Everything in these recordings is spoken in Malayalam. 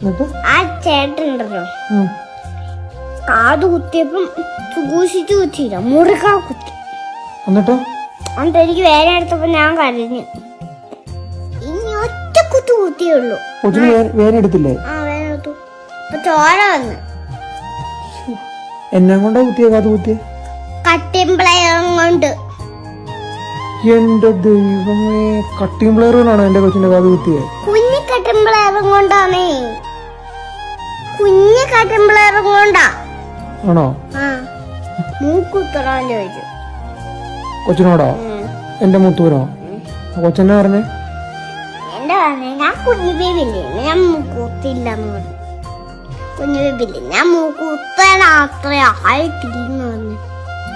എന്നിട്ട്? ആ ചേട്ടനുണ്ടല്ലോ ഉം. കാത് കുത്തിയപ്പം സൂക്ഷിച്ചു കുത്തിയില്ല മുറുക്കാ കുത്തി. എന്നിട്ട്? എന്നിട്ട് എനിക്ക് വേറെ എടുത്തപ്പോ ഞാൻ കരഞ്ഞു. ഇനി ഒറ്റ കുത്തു കുത്തിയുള്ളൂ വേറെ എടുത്തില്ലേ? ആ വേറെ എടുത്തു. അപ്പൊ ചോര വന്ന്. എന്നെ കൊണ്ടാ കുത്തിയ കാത് കുത്തിയ? കൊണ്ട്. എന്റെ ദൈവമേ കട്ടിങ് കൊണ്ടാണോ എന്റെ കൊച്ചിന്റെ കാത് കുത്തിയെ? കുഞ്ഞി കട്ടിമ്പിളയം കൊണ്ടാണേ. ആണോ? മൂക്കുത്തറാൻ ചോദിച്ചു. കൊച്ചിനോടോ. എന്റെ മൂത്തൂരോ? കൊച്ചെന്നെ പറഞ്ഞേ? എന്റെ പറഞ്ഞ ഞാൻ കുഞ്ഞു ബേബില്ലേ ഞാൻ കുഞ്ഞു ബേബില്ലേ ഞാൻ മൂക്കുത്താൻ അത്ര ആയിട്ടില്ലെന്ന് പറഞ്ഞു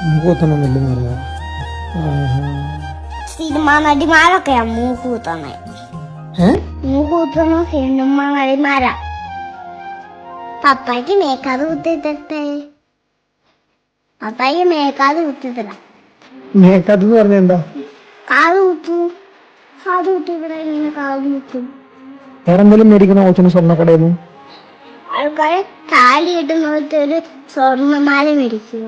മൂക്കുത്തണമെന്നില്ലെന്ന് പറഞ്ഞോ സിനിമ നടിമാരൊക്കെയാ മൂക്കുത്തണേ ഏ? മൂക്കുത്തുന്ന സിനിമ നടിമാരാ പപ്പായ്ക്ക് മേക്കാത് കുത്തിത്തട്ടെ പപ്പായ്ക്ക് മേക്കാത് കുത്തിത്തരാം. മേക്കാത്തെന്ന് പറഞ്ഞ എന്താ കാത് കുത്തു. കാത് കുത്തി. ഇവിടെ ഇങ്ങനെ കാത് കുത്തു. വേറെ എന്തെങ്കിലും മേടിക്കുന്ന കൊച്ചിന് സ്വർണക്കടയിൽ നിന്ന് ആൾക്കാരെ താലി കിട്ടുന്ന ഒരു സ്വർണമാല മേടിക്കും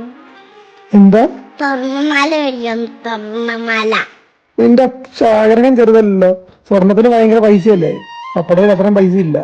എന്താ? സ്വർണമാല മേടിക്കും. സ്വർണമാല. നിന്റെ ശാകരകം ചെറുതല്ലോ സ്വർണത്തിന് ഭയങ്കര പൈസയല്ലേ? പപ്പടയിൽ അത്രയും പൈസ ഇല്ല